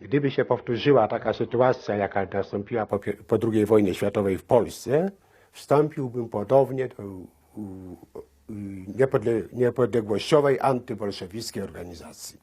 Gdyby się powtórzyła taka sytuacja, jaka nastąpiła po, po II wojnie światowej w Polsce, wstąpiłbym ponownie do u, u, niepodle, niepodległościowej antybolszewickiej organizacji.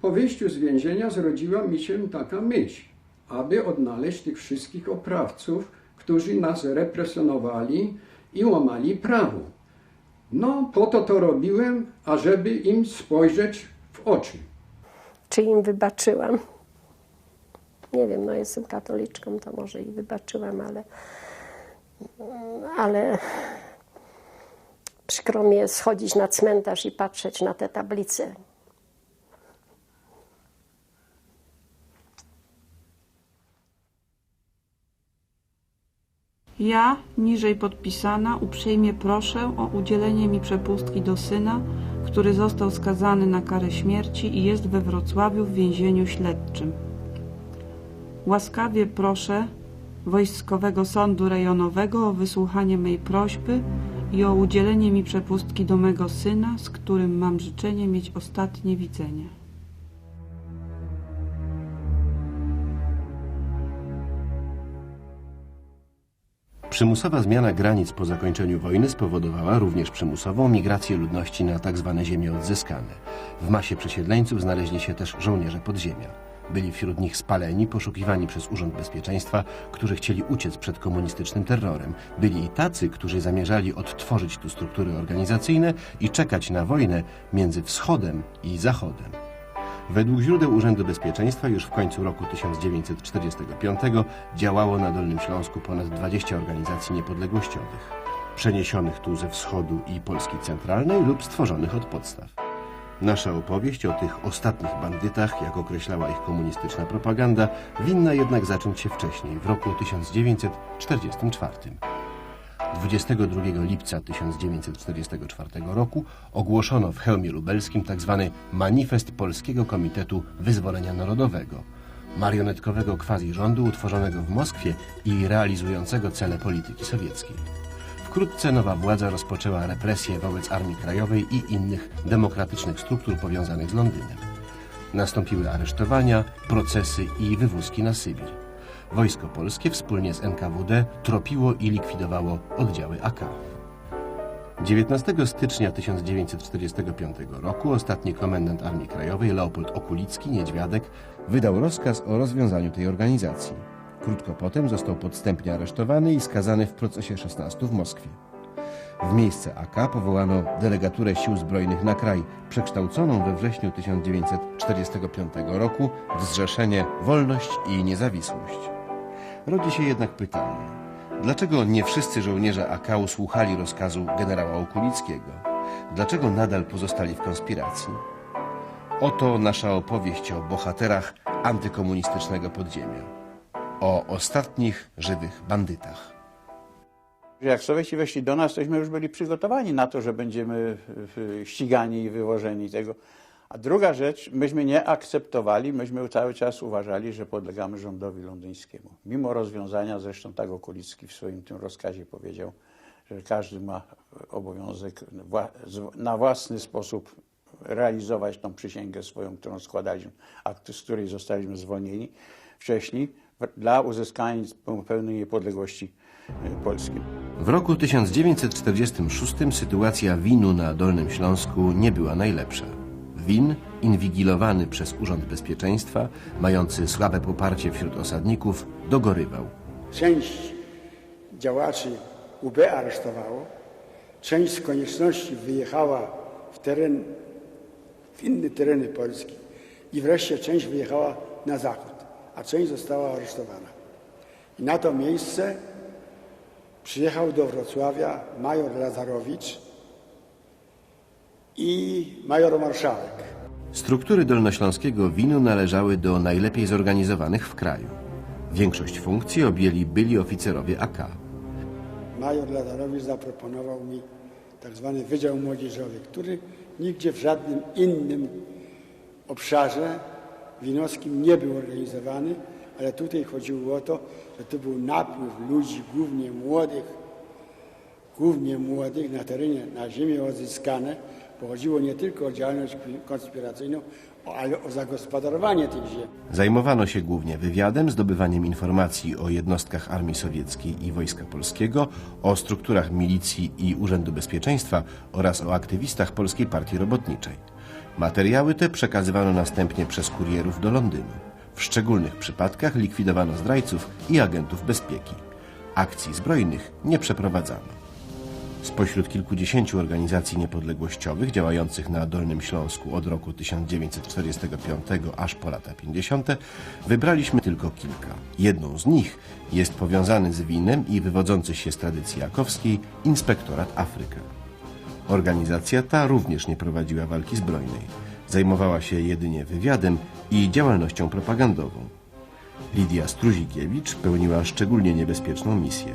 Po wyjściu z więzienia zrodziła mi się taka myśl, aby odnaleźć tych wszystkich oprawców, którzy nas represjonowali i łamali prawo. No, po to to robiłem, ażeby im spojrzeć w oczy. Czy im wybaczyłam? Nie wiem, no jestem katoliczką, to może i wybaczyłam, ale, ale przykro mi jest schodzić na cmentarz i patrzeć na te tablice. Ja, niżej podpisana, uprzejmie proszę o udzielenie mi przepustki do syna, który został skazany na karę śmierci i jest we Wrocławiu w więzieniu śledczym. Łaskawie proszę Wojskowego Sądu Rejonowego o wysłuchanie mej prośby i o udzielenie mi przepustki do mego syna, z którym mam życzenie mieć ostatnie widzenie. Przymusowa zmiana granic po zakończeniu wojny spowodowała również przymusową migrację ludności na tzw. ziemie odzyskane. W masie przesiedleńców znaleźli się też żołnierze podziemia. Byli wśród nich spaleni, poszukiwani przez Urząd Bezpieczeństwa, którzy chcieli uciec przed komunistycznym terrorem. Byli i tacy, którzy zamierzali odtworzyć tu struktury organizacyjne i czekać na wojnę między wschodem i zachodem. Według źródeł Urzędu Bezpieczeństwa już w końcu roku 1945 działało na Dolnym Śląsku ponad 20 organizacji niepodległościowych, przeniesionych tu ze wschodu i Polski Centralnej lub stworzonych od podstaw. Nasza opowieść o tych ostatnich bandytach, jak określała ich komunistyczna propaganda, winna jednak zacząć się wcześniej, w roku 1944. 22 lipca 1944 roku ogłoszono w Chełmie Lubelskim tzw. Manifest Polskiego Komitetu Wyzwolenia Narodowego, marionetkowego quasi-rządu utworzonego w Moskwie i realizującego cele polityki sowieckiej. Wkrótce nowa władza rozpoczęła represje wobec Armii Krajowej i innych demokratycznych struktur powiązanych z Londynem. Nastąpiły aresztowania, procesy i wywózki na Sybir. Wojsko Polskie wspólnie z NKWD tropiło i likwidowało oddziały AK. 19 stycznia 1945 roku ostatni komendant Armii Krajowej Leopold Okulicki-Niedźwiadek wydał rozkaz o rozwiązaniu tej organizacji. Krótko potem został podstępnie aresztowany i skazany w procesie 16 w Moskwie. W miejsce AK powołano delegaturę sił zbrojnych na kraj, przekształconą we wrześniu 1945 roku w Zrzeszenie Wolność i Niezawisłość. Rodzi się jednak pytanie, dlaczego nie wszyscy żołnierze AK usłuchali rozkazu generała Okulickiego? Dlaczego nadal pozostali w konspiracji? Oto nasza opowieść o bohaterach antykomunistycznego podziemia. O ostatnich żywych bandytach. Jak Sowieci weszli do nas, tośmy już byli przygotowani na to, że będziemy y, ścigani i wywożeni tego. A druga rzecz, myśmy nie akceptowali, myśmy cały czas uważali, że podlegamy rządowi londyńskiemu. Mimo rozwiązania, zresztą tak Okulicki w swoim tym rozkazie powiedział, że każdy ma obowiązek na własny sposób realizować tą przysięgę swoją, którą składaliśmy, a z której zostaliśmy zwolnieni wcześniej dla uzyskania pełnej niepodległości y, Polski. W roku 1946 sytuacja winu na Dolnym Śląsku nie była najlepsza. Win, inwigilowany przez Urząd Bezpieczeństwa, mający słabe poparcie wśród osadników, dogorywał. Część działaczy UB aresztowało, część z konieczności wyjechała w teren, w inne tereny Polski i wreszcie część wyjechała na zachód, a część została aresztowana. I na to miejsce przyjechał do Wrocławia major Lazarowicz i major Marszałek. Struktury dolnośląskiego winu należały do najlepiej zorganizowanych w kraju. Większość funkcji objęli byli oficerowie AK. Major Lazarowicz zaproponował mi tak zwany Wydział Młodzieżowy, który nigdzie w żadnym innym obszarze winowskim nie był organizowany, ale tutaj chodziło o to, że to był napływ ludzi, głównie młodych, głównie młodych na terenie, na ziemię odzyskane, bo chodziło nie tylko o działalność konspiracyjną, ale o zagospodarowanie tych ziem. Zajmowano się głównie wywiadem, zdobywaniem informacji o jednostkach Armii Sowieckiej i Wojska Polskiego, o strukturach milicji i Urzędu Bezpieczeństwa oraz o aktywistach Polskiej Partii Robotniczej. Materiały te przekazywano następnie przez kurierów do Londynu. W szczególnych przypadkach likwidowano zdrajców i agentów bezpieki. Akcji zbrojnych nie przeprowadzano. Spośród kilkudziesięciu organizacji niepodległościowych działających na Dolnym Śląsku od roku 1945 aż po lata 50. wybraliśmy tylko kilka. Jedną z nich jest powiązany z winem i wywodzący się z tradycji jakowskiej Inspektorat Afryka. Organizacja ta również nie prowadziła walki zbrojnej. Zajmowała się jedynie wywiadem i działalnością propagandową. Lidia Struzikiewicz pełniła szczególnie niebezpieczną misję.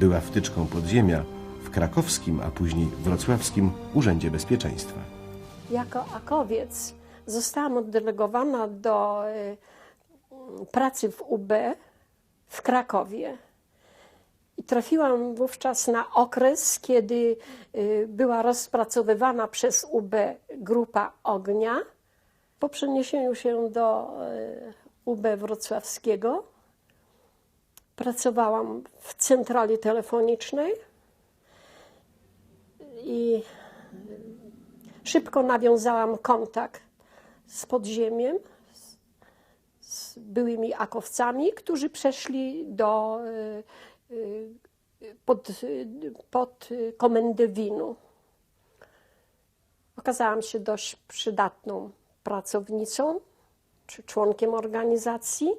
Była wtyczką podziemia w krakowskim, a później wrocławskim Urzędzie Bezpieczeństwa. Jako akowiec zostałam oddelegowana do y, pracy w UB w Krakowie. I trafiłam wówczas na okres, kiedy y, była rozpracowywana przez UB grupa ognia. Po przeniesieniu się do y, UB wrocławskiego pracowałam w centrali telefonicznej i szybko nawiązałam kontakt z podziemiem, z, byłymi akowcami, którzy przeszli do, y, pod, y, pod y, komendę winu. Okazałam się dość przydatną pracownicą czy członkiem organizacji,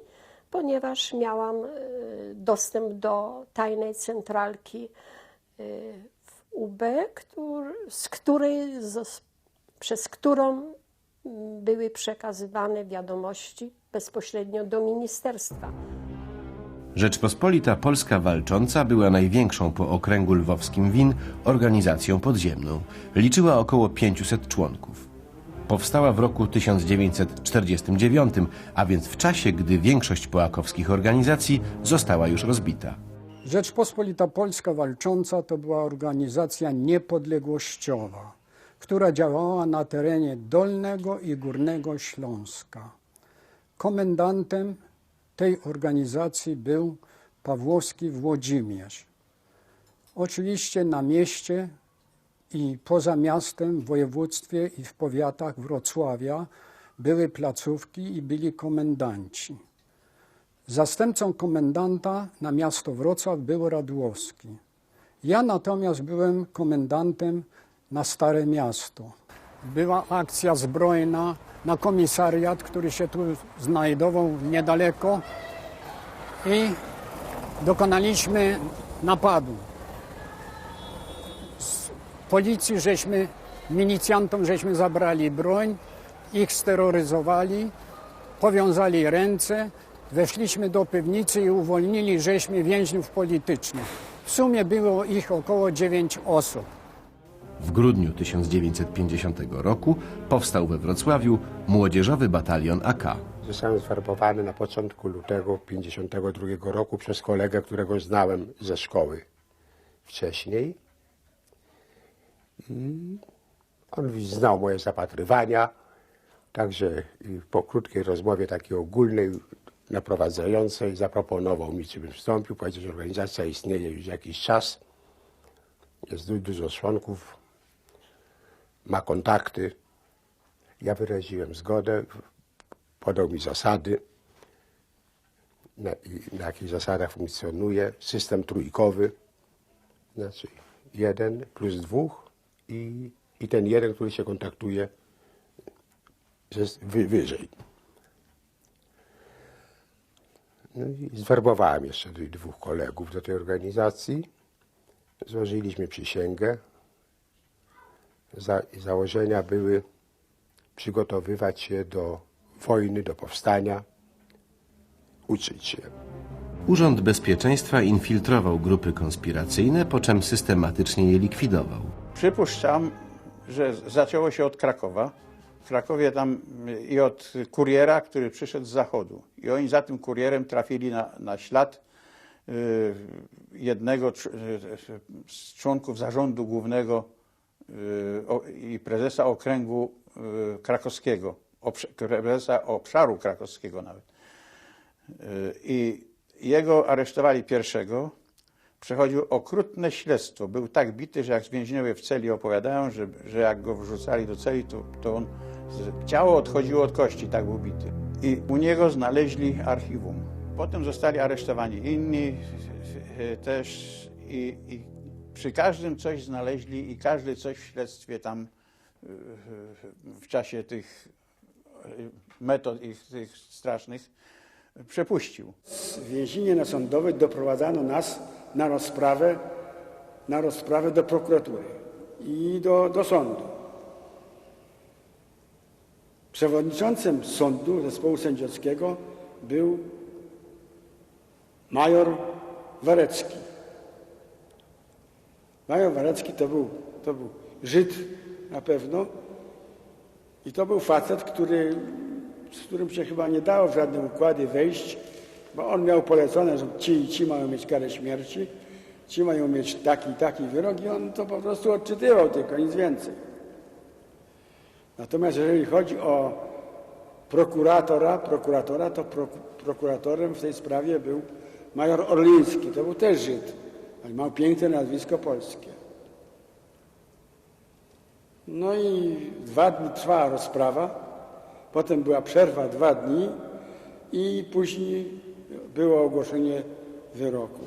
ponieważ miałam y, dostęp do tajnej centralki y, w UB, któr, z której, przez którą były przekazywane wiadomości bezpośrednio do ministerstwa. Rzeczpospolita Polska Walcząca była największą po okręgu lwowskim WIN organizacją podziemną. Liczyła około 500 członków. Powstała w roku 1949, a więc w czasie, gdy większość połakowskich organizacji została już rozbita. Rzeczpospolita Polska Walcząca to była organizacja niepodległościowa, która działała na terenie Dolnego i Górnego Śląska. Komendantem tej organizacji był Pawłowski Włodzimierz. Oczywiście na mieście i poza miastem, w województwie i w powiatach Wrocławia były placówki i byli komendanci. Zastępcą komendanta na miasto Wrocław był Radłowski. Ja natomiast byłem komendantem na Stare Miasto. Była akcja zbrojna na komisariat, który się tu znajdował niedaleko i dokonaliśmy napadu. Z policji żeśmy, milicjantom żeśmy zabrali broń, ich steroryzowali, powiązali ręce, weszliśmy do piwnicy i uwolnili żeśmy więźniów politycznych. W sumie było ich około 9 osób. W grudniu 1950 roku powstał we Wrocławiu Młodzieżowy Batalion AK. Zostałem zwerbowany na początku lutego 1952 roku przez kolegę, którego znałem ze szkoły wcześniej. I on znał moje zapatrywania, także po krótkiej rozmowie takiej ogólnej, naprowadzającej, zaproponował mi, czy bym wstąpił. Powiedział, że organizacja istnieje już jakiś czas, jest du- dużo członków, ma kontakty. Ja wyraziłem zgodę, podał mi zasady, na, na jakich zasadach funkcjonuje system trójkowy, znaczy jeden plus dwóch i, i ten jeden, który się kontaktuje wy, wyżej. No i zwerbowałem jeszcze dwóch kolegów do tej organizacji. Złożyliśmy przysięgę. Za, założenia były przygotowywać się do wojny, do powstania, uczyć się. Urząd Bezpieczeństwa infiltrował grupy konspiracyjne, po czym systematycznie je likwidował. Przypuszczam, że zaczęło się od Krakowa. W Krakowie tam i od kuriera, który przyszedł z zachodu. I oni za tym kurierem trafili na, na ślad y, jednego y, z członków zarządu głównego i prezesa okręgu y, krakowskiego, prezesa obszaru krakowskiego nawet. Y, I jego aresztowali pierwszego. Przechodził okrutne śledztwo. Był tak bity, że jak więźniowie w celi opowiadają, że, że jak go wrzucali do celi, to, to on, ciało odchodziło od kości, tak był bity. I u niego znaleźli archiwum. Potem zostali aresztowani inni y, też i, i przy każdym coś znaleźli i każdy coś w śledztwie tam y, w czasie tych y, metod ich tych strasznych przepuścił. Z więzienia na sądowe doprowadzano nas na rozprawę, na rozprawę do prokuratury i do, do sądu. Przewodniczącym sądu, zespołu sędziowskiego był major Warecki. Major Warecki to był, to był Żyd na pewno. I to był facet, który, z którym się chyba nie dało w żadne układy wejść, bo on miał polecone, że ci i ci mają mieć karę śmierci, ci mają mieć taki i taki wyrok i on to po prostu odczytywał tylko, nic więcej. Natomiast jeżeli chodzi o prokuratora, prokuratora to pro, prokuratorem w tej sprawie był major Orliński, to był też Żyd, ale miał piękne nazwisko polskie. No i dwa dni trwała rozprawa, potem była przerwa dwa dni i później było ogłoszenie wyroku.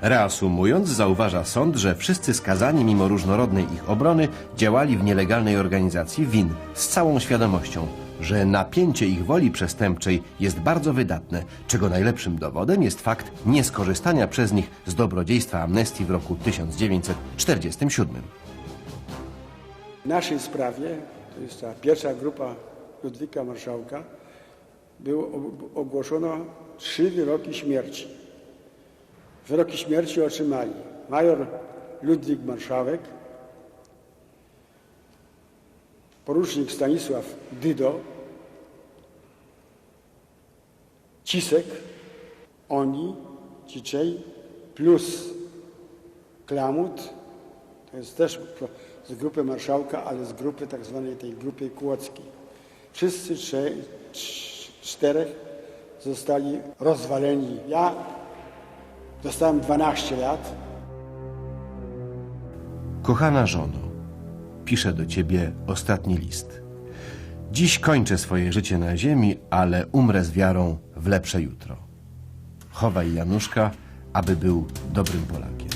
Reasumując, zauważa sąd, że wszyscy skazani, mimo różnorodnej ich obrony, działali w nielegalnej organizacji WIN z całą świadomością, że napięcie ich woli przestępczej jest bardzo wydatne, czego najlepszym dowodem jest fakt nieskorzystania przez nich z dobrodziejstwa amnestii w roku 1947. W naszej sprawie, to jest ta pierwsza grupa Ludwika Marszałka, było, ogłoszono trzy wyroki śmierci. Wyroki śmierci otrzymali major Ludwik Marszałek, porucznik Stanisław Dydo, Cisek, Oni, Ciczej, plus Klamut, to jest też z grupy marszałka, ale z grupy tak zwanej tej grupy kłodzkiej. Wszyscy trze, cz- czterech zostali rozwaleni. Ja dostałem 12 lat. Kochana żono, piszę do ciebie ostatni list. Dziś kończę swoje życie na ziemi, ale umrę z wiarą w lepsze jutro. Chowaj Januszka, aby był dobrym Polakiem.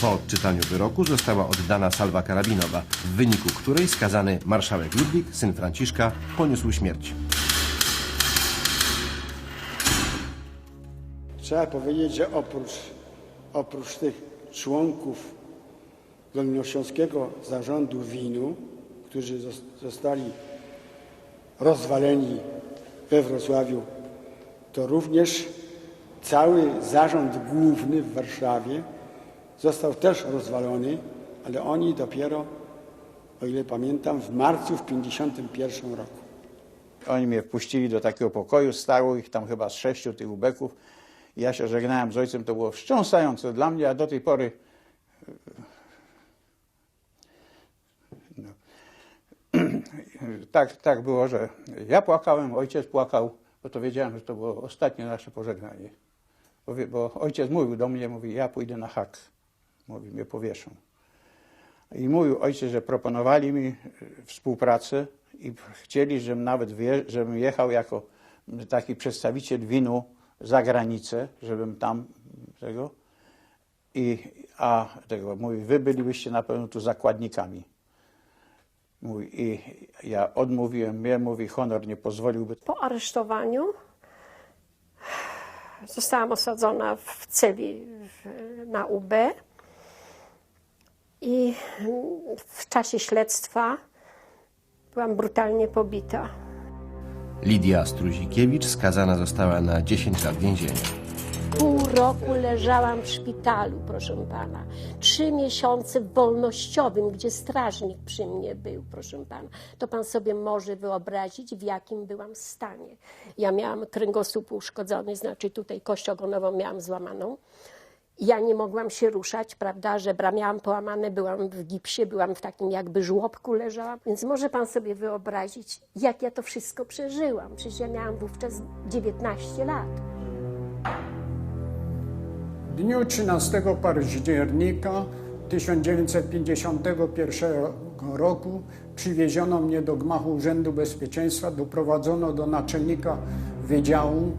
Po odczytaniu wyroku została oddana salwa karabinowa, w wyniku której skazany marszałek Ludwik, syn Franciszka, poniósł śmierć. Trzeba powiedzieć, że oprócz, oprócz tych członków Dolnośląskiego Zarządu Winu, którzy zos- zostali rozwaleni we Wrocławiu, to również cały zarząd główny w Warszawie został też rozwalony, ale oni dopiero, o ile pamiętam, w marcu w 1951 roku. Oni mnie wpuścili do takiego pokoju, stało ich tam chyba z sześciu tych ubeków. Ja się żegnałem z ojcem, to było wstrząsające dla mnie, a do tej pory tak, tak było, że ja płakałem, ojciec płakał, bo to wiedziałem, że to było ostatnie nasze pożegnanie. Bo, bo ojciec mówił do mnie, mówi, ja pójdę na hak. Mówi, mnie powieszą. I mówił ojciec, że proponowali mi e, współpracę i chcieli, żebym nawet wie, żebym jechał jako taki przedstawiciel winu za granicę, żebym tam tego. I, a tego mówi, wy bylibyście na pewno tu zakładnikami. Mówi, I ja odmówiłem, mnie mówi, honor nie pozwoliłby. Po aresztowaniu zostałam osadzona w celi na UB i w czasie śledztwa byłam brutalnie pobita. Lidia Struzikiewicz skazana została na 10 lat więzienia. Pół roku leżałam w szpitalu, proszę pana. Trzy miesiące w wolnościowym, gdzie strażnik przy mnie był, proszę pana. To pan sobie może wyobrazić, w jakim byłam stanie. Ja miałam kręgosłup uszkodzony, znaczy tutaj kość ogonową miałam złamaną. Ja nie mogłam się ruszać, prawda, żebra miałam połamane, byłam w gipsie, byłam w takim jakby żłobku leżałam. Więc może pan sobie wyobrazić, jak ja to wszystko przeżyłam. Przecież ja miałam wówczas 19 lat. W dniu 13 października 1951 roku przywieziono mnie do gmachu Urzędu Bezpieczeństwa, doprowadzono do naczelnika Wydziału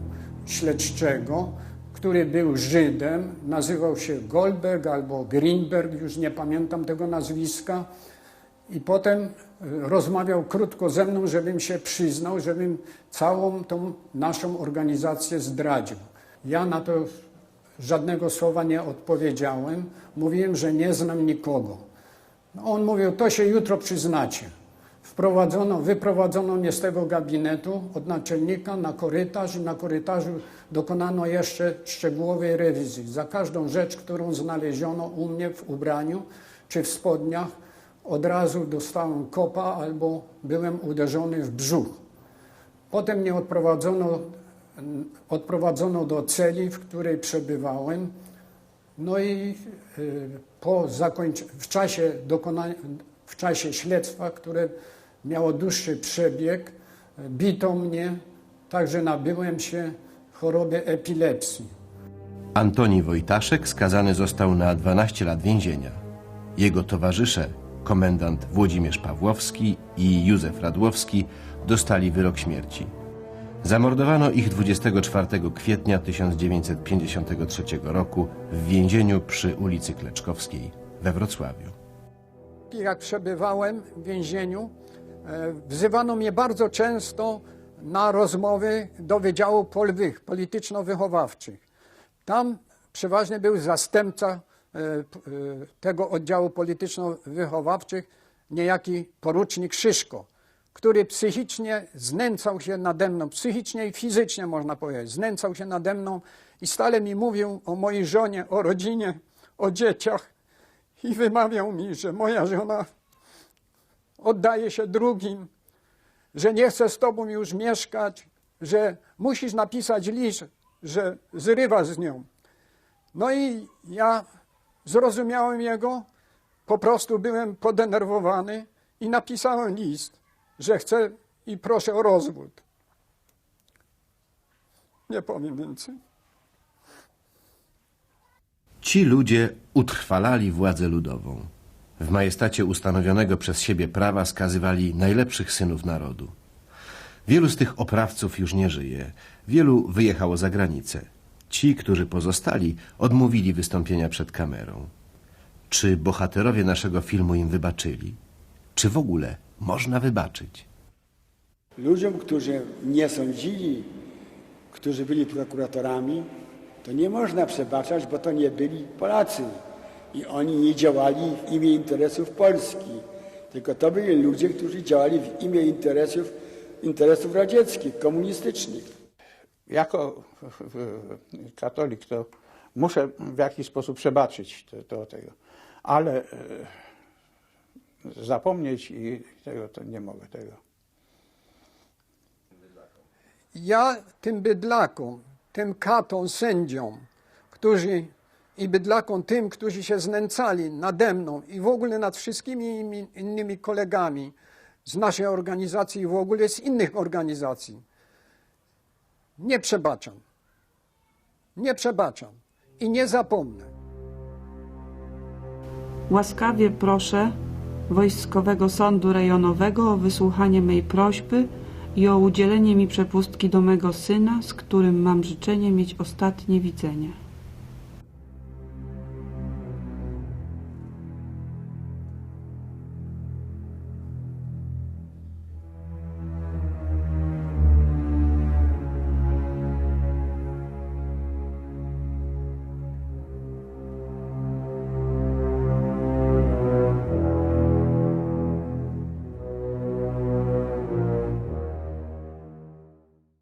Śledczego, który był Żydem, nazywał się Goldberg albo Greenberg, już nie pamiętam tego nazwiska. I potem e, rozmawiał krótko ze mną, żebym się przyznał, żebym całą tą naszą organizację zdradził. Ja na to żadnego słowa nie odpowiedziałem. Mówiłem, że nie znam nikogo. On mówił, to się jutro przyznacie. Wprowadzono, wyprowadzono mnie z tego gabinetu od naczelnika na korytarz i na korytarzu dokonano jeszcze szczegółowej rewizji. Za każdą rzecz, którą znaleziono u mnie w ubraniu czy w spodniach, od razu dostałem kopa albo byłem uderzony w brzuch. Potem mnie odprowadzono, odprowadzono do celi, w której przebywałem. No i y, po zakończ... w, czasie dokonania... w czasie śledztwa, które miało dłuższy przebieg, bito mnie, także nabyłem się choroby epilepsji. Antoni Wojtaszek skazany został na 12 lat więzienia. Jego towarzysze, komendant Włodzimierz Pawłowski i Józef Radłowski, dostali wyrok śmierci. Zamordowano ich 24 kwietnia 1953 roku w więzieniu przy ulicy Kleczkowskiej we Wrocławiu. jak przebywałem w więzieniu, e, wzywano mnie bardzo często na rozmowy do wydziału polwych, polityczno-wychowawczych. Tam przeważnie był zastępca e, e, tego oddziału polityczno-wychowawczych, niejaki porucznik Szyszko, który psychicznie znęcał się nade mną, psychicznie i fizycznie można powiedzieć, znęcał się nade mną i stale mi mówił o mojej żonie, o rodzinie, o dzieciach i wymawiał mi, że moja żona oddaje się drugim, że nie chce z tobą już mieszkać, że musisz napisać list, że zrywasz z nią. No i ja zrozumiałem jego, po prostu byłem podenerwowany i napisałem list, że chcę i proszę o rozwód. Nie powiem więcej. Ci ludzie utrwalali władzę ludową. W majestacie ustanowionego przez siebie prawa skazywali najlepszych synów narodu. Wielu z tych oprawców już nie żyje, wielu wyjechało za granicę. Ci, którzy pozostali, odmówili wystąpienia przed kamerą. Czy bohaterowie naszego filmu im wybaczyli? Czy w ogóle można wybaczyć? Ludziom, którzy nie sądzili, którzy byli prokuratorami, to nie można przebaczać, bo to nie byli Polacy. I oni nie działali w imię interesów Polski. Tylko to byli ludzie, którzy działali w imię interesów, interesów radzieckich, komunistycznych. Jako e, katolik to muszę w jakiś sposób przebaczyć to, to tego, ale e, zapomnieć i tego to nie mogę tego. Ja tym bydlakom, tym katom, sędziom, którzy i bydlakom tym, którzy się znęcali nade mną i w ogóle nad wszystkimi innymi, innymi kolegami z naszej organizacji i w ogóle z innych organizacji, nie przebaczam. Nie przebaczam i nie zapomnę. Łaskawie proszę Wojskowego Sądu Rejonowego o wysłuchanie mej prośby i o udzielenie mi przepustki do mego syna, z którym mam życzenie mieć ostatnie widzenie.